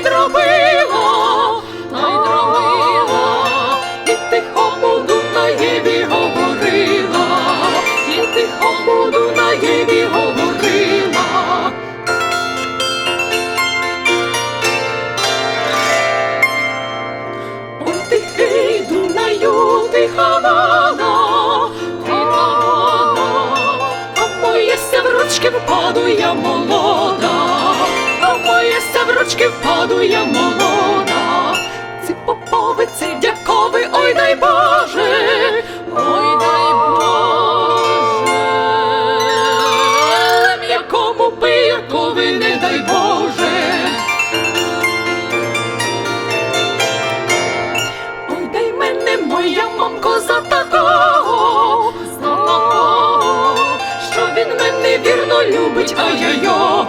Дробила, дробило, та й дробило, і на Дунаєві говорила, і тихо воду на Дунаєві говорила. Ой, тихий Дунаю, ти хавана, ти хавана, а моє севрочки впаду я моло я молода. Ці попови, ці дякови, ой дай Боже, ой дай Боже, м'якому пиякові, не дай Боже. Ой, дай мене моя мамко за такого, за такого, що він мене вірно любить, ай-яй-йо.